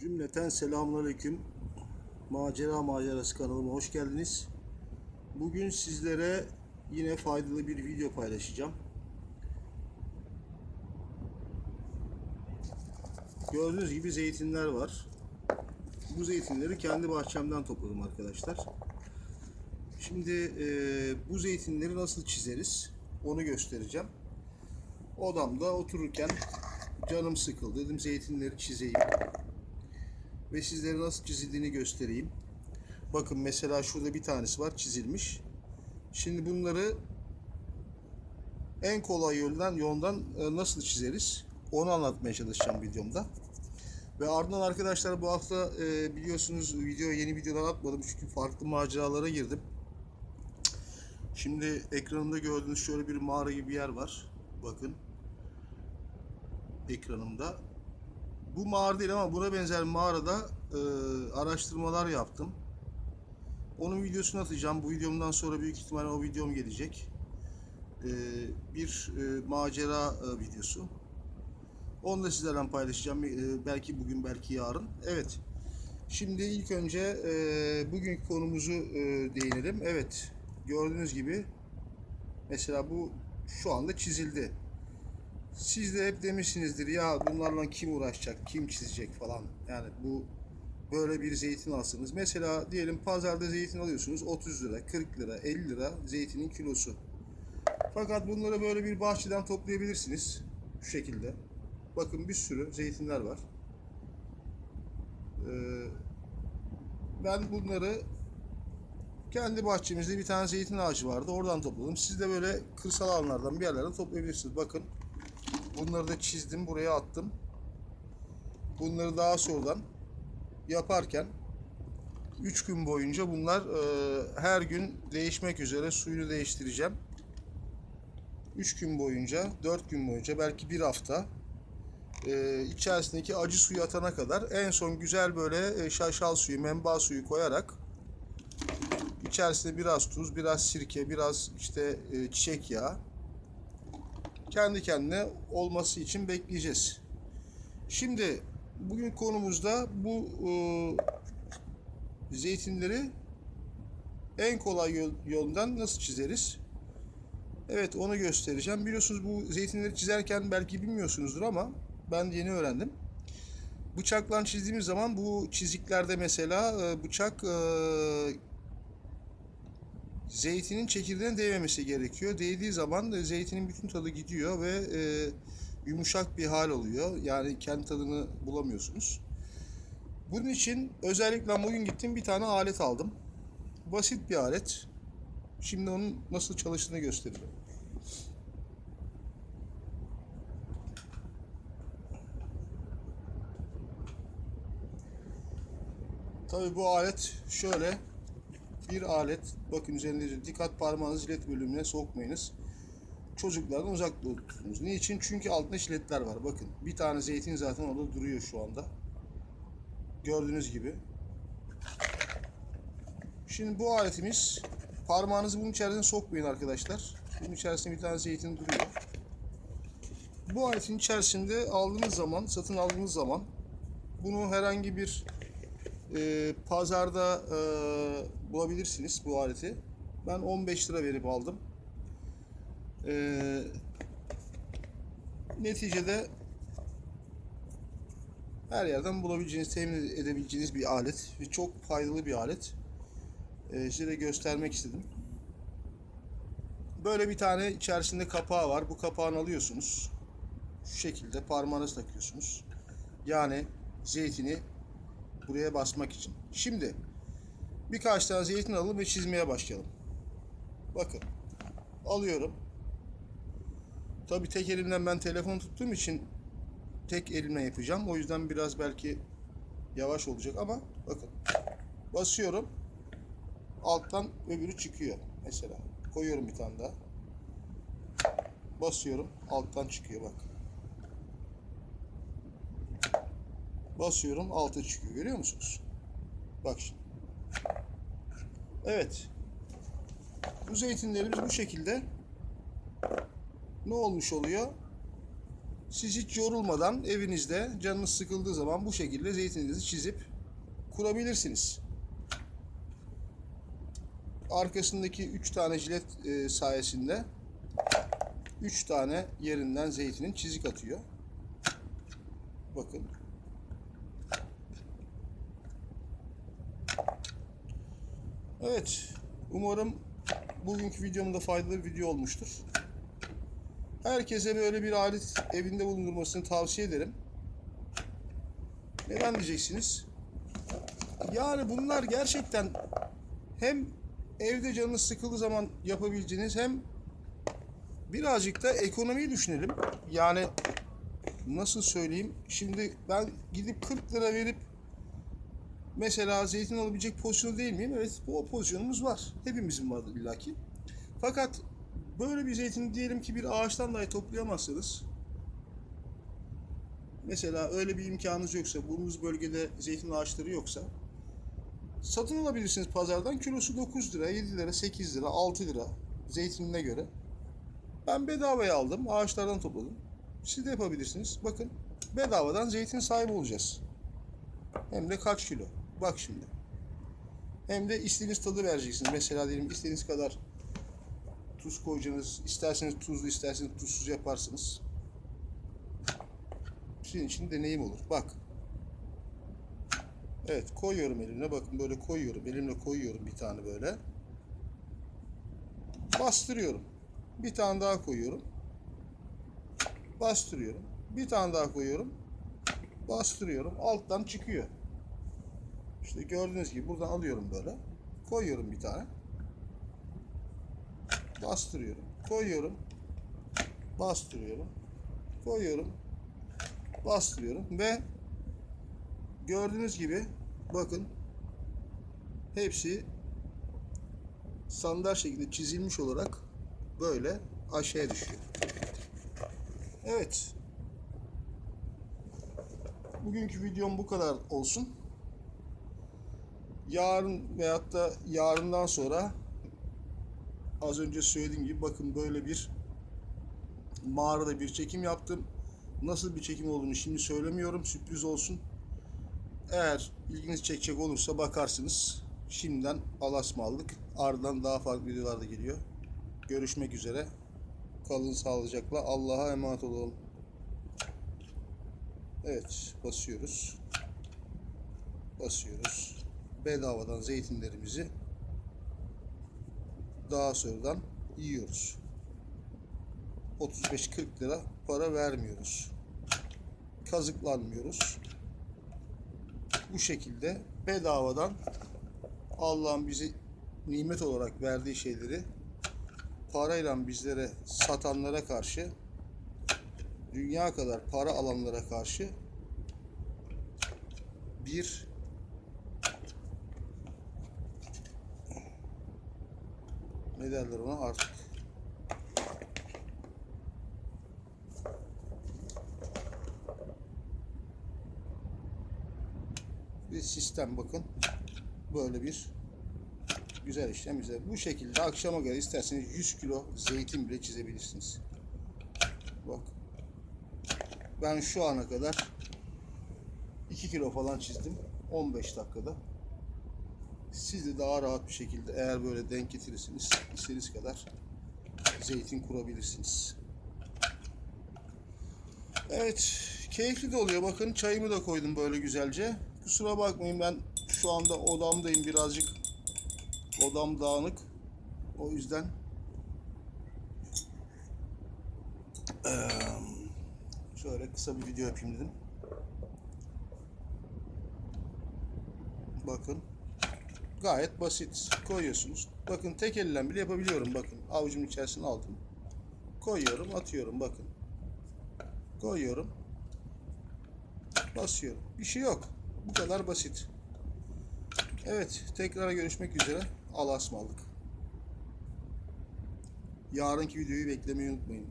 Cümleten selamünaleyküm. Macera Macerası kanalıma hoş geldiniz. Bugün sizlere yine faydalı bir video paylaşacağım. Gördüğünüz gibi zeytinler var. Bu zeytinleri kendi bahçemden topladım arkadaşlar. Şimdi e, bu zeytinleri nasıl çizeriz onu göstereceğim. Odamda otururken canım sıkıldı. Dedim zeytinleri çizeyim ve sizlere nasıl çizildiğini göstereyim. Bakın mesela şurada bir tanesi var çizilmiş. Şimdi bunları en kolay yoldan yoldan e, nasıl çizeriz onu anlatmaya çalışacağım videomda. Ve ardından arkadaşlar bu hafta e, biliyorsunuz video yeni videolar atmadım çünkü farklı maceralara girdim. Şimdi ekranımda gördüğünüz şöyle bir mağara gibi bir yer var. Bakın ekranımda bu mağara değil ama buna benzer mağarada e, araştırmalar yaptım. Onun videosunu atacağım. Bu videomdan sonra büyük ihtimalle o videom gelecek. E, bir e, macera e, videosu. Onu da sizlerle paylaşacağım. E, belki bugün, belki yarın. Evet. Şimdi ilk önce e, bugünkü konumuzu e, değinelim. Evet. Gördüğünüz gibi mesela bu şu anda çizildi. Siz de hep demişsinizdir ya bunlarla kim uğraşacak, kim çizecek falan. Yani bu böyle bir zeytin alsınız. Mesela diyelim pazarda zeytin alıyorsunuz 30 lira, 40 lira, 50 lira zeytinin kilosu. Fakat bunları böyle bir bahçeden toplayabilirsiniz. Şu şekilde. Bakın bir sürü zeytinler var. Ee, ben bunları kendi bahçemizde bir tane zeytin ağacı vardı. Oradan topladım. Siz de böyle kırsal alanlardan bir yerlerden toplayabilirsiniz. Bakın Bunları da çizdim, buraya attım. Bunları daha sonradan yaparken 3 gün boyunca bunlar e, her gün değişmek üzere suyunu değiştireceğim. 3 gün boyunca, 4 gün boyunca, belki bir hafta e, içerisindeki acı suyu atana kadar en son güzel böyle e, şaşal suyu, menba suyu koyarak içerisine biraz tuz, biraz sirke, biraz işte e, çiçek yağı kendi kendine olması için bekleyeceğiz. Şimdi bugün konumuzda bu e, zeytinleri en kolay yol, yoldan nasıl çizeriz? Evet onu göstereceğim. Biliyorsunuz bu zeytinleri çizerken belki bilmiyorsunuzdur ama ben yeni öğrendim. Bıçakla çizdiğimiz zaman bu çiziklerde mesela e, bıçak e, zeytinin çekirdeğine değmemesi gerekiyor. Değdiği zaman da zeytinin bütün tadı gidiyor ve e, yumuşak bir hal oluyor. Yani kendi tadını bulamıyorsunuz. Bunun için özellikle bugün gittim bir tane alet aldım. Basit bir alet. Şimdi onun nasıl çalıştığını göstereceğim. Tabii bu alet şöyle bir alet. Bakın üzerinde dikkat parmağınızı jilet bölümüne sokmayınız. Çocuklardan uzak tutunuz. Niçin? Çünkü altında jiletler var. Bakın bir tane zeytin zaten orada duruyor şu anda. Gördüğünüz gibi. Şimdi bu aletimiz parmağınızı bunun içerisine sokmayın arkadaşlar. Bunun içerisinde bir tane zeytin duruyor. Bu aletin içerisinde aldığınız zaman, satın aldığınız zaman bunu herhangi bir e, pazarda e, bulabilirsiniz bu aleti. Ben 15 lira verip aldım. E, neticede her yerden bulabileceğiniz, temin edebileceğiniz bir alet ve çok faydalı bir alet. E, size de göstermek istedim. Böyle bir tane içerisinde kapağı var. Bu kapağını alıyorsunuz. Şu şekilde parmağınızı takıyorsunuz. Yani zeytini buraya basmak için. Şimdi birkaç tane zeytin alalım ve çizmeye başlayalım. Bakın. Alıyorum. Tabi tek elimden ben telefon tuttuğum için tek elimle yapacağım. O yüzden biraz belki yavaş olacak ama bakın. Basıyorum. Alttan öbürü çıkıyor mesela. Koyuyorum bir tane daha. Basıyorum. Alttan çıkıyor bak. Basıyorum altı çıkıyor. Görüyor musunuz? Bak şimdi. Evet. Bu zeytinlerimiz bu şekilde ne olmuş oluyor? Siz hiç yorulmadan evinizde canınız sıkıldığı zaman bu şekilde zeytininizi çizip kurabilirsiniz. Arkasındaki 3 tane jilet e, sayesinde 3 tane yerinden zeytinin çizik atıyor. Bakın. Evet. Umarım bugünkü videomda faydalı bir video olmuştur. Herkese böyle bir alet evinde bulundurmasını tavsiye ederim. Neden diyeceksiniz? Yani bunlar gerçekten hem evde canınız sıkıldığı zaman yapabileceğiniz hem birazcık da ekonomiyi düşünelim. Yani nasıl söyleyeyim? Şimdi ben gidip 40 lira verip mesela zeytin alabilecek pozisyon değil miyim? Evet bu pozisyonumuz var. Hepimizin vardır illaki. Fakat böyle bir zeytin diyelim ki bir ağaçtan dahi toplayamazsınız. Mesela öyle bir imkanınız yoksa, bulunduğunuz bölgede zeytin ağaçları yoksa satın alabilirsiniz pazardan. Kilosu 9 lira, 7 lira, 8 lira, 6 lira zeytinine göre. Ben bedavaya aldım, ağaçlardan topladım. Siz de yapabilirsiniz. Bakın bedavadan zeytin sahibi olacağız. Hem de kaç kilo. Bak şimdi. Hem de istediğiniz tadı vereceksiniz. Mesela diyelim istediğiniz kadar tuz koyacaksınız. İsterseniz tuzlu, isterseniz tuzsuz yaparsınız. Sizin için deneyim olur. Bak. Evet koyuyorum elimle. Bakın böyle koyuyorum. Elimle koyuyorum bir tane böyle. Bastırıyorum. Bir tane daha koyuyorum. Bastırıyorum. Bir tane daha koyuyorum. Bastırıyorum. Alttan çıkıyor. İşte gördüğünüz gibi buradan alıyorum böyle. Koyuyorum bir tane. Bastırıyorum. Koyuyorum. Bastırıyorum. Koyuyorum. Bastırıyorum ve gördüğünüz gibi bakın hepsi standart şekilde çizilmiş olarak böyle aşağıya düşüyor. Evet. Bugünkü videom bu kadar olsun. Yarın veyahut da yarından sonra az önce söylediğim gibi bakın böyle bir mağarada bir çekim yaptım. Nasıl bir çekim olduğunu şimdi söylemiyorum. Sürpriz olsun. Eğer ilginizi çekecek olursa bakarsınız. Şimdiden alasmaldık. Ardından daha farklı videolar da geliyor. Görüşmek üzere. Kalın sağlıcakla. Allah'a emanet olun. Evet, basıyoruz. Basıyoruz. Bedavadan zeytinlerimizi daha sonradan yiyoruz. 35-40 lira para vermiyoruz. Kazıklanmıyoruz. Bu şekilde bedavadan Allah'ın bizi nimet olarak verdiği şeyleri parayla bizlere satanlara karşı dünya kadar para alanlara karşı bir ne derler ona artık bir sistem bakın böyle bir güzel işlem güzel. Bu şekilde akşama göre isterseniz 100 kilo zeytin bile çizebilirsiniz. Bak. Ben şu ana kadar 2 kilo falan çizdim. 15 dakikada. Siz de daha rahat bir şekilde eğer böyle denk getirirsiniz istediğiniz kadar zeytin kurabilirsiniz. Evet, keyifli de oluyor. Bakın çayımı da koydum böyle güzelce. Kusura bakmayın ben şu anda odamdayım birazcık. Odam dağınık. O yüzden şöyle kısa bir video yapayım dedim. Bakın. Gayet basit. Koyuyorsunuz. Bakın tek elle bile yapabiliyorum. Bakın avucumun içerisine aldım. Koyuyorum, atıyorum. Bakın. Koyuyorum. Basıyorum. Bir şey yok. Bu kadar basit. Evet, tekrar görüşmek üzere. Allah'a ısmarladık. Yarınki videoyu beklemeyi unutmayın.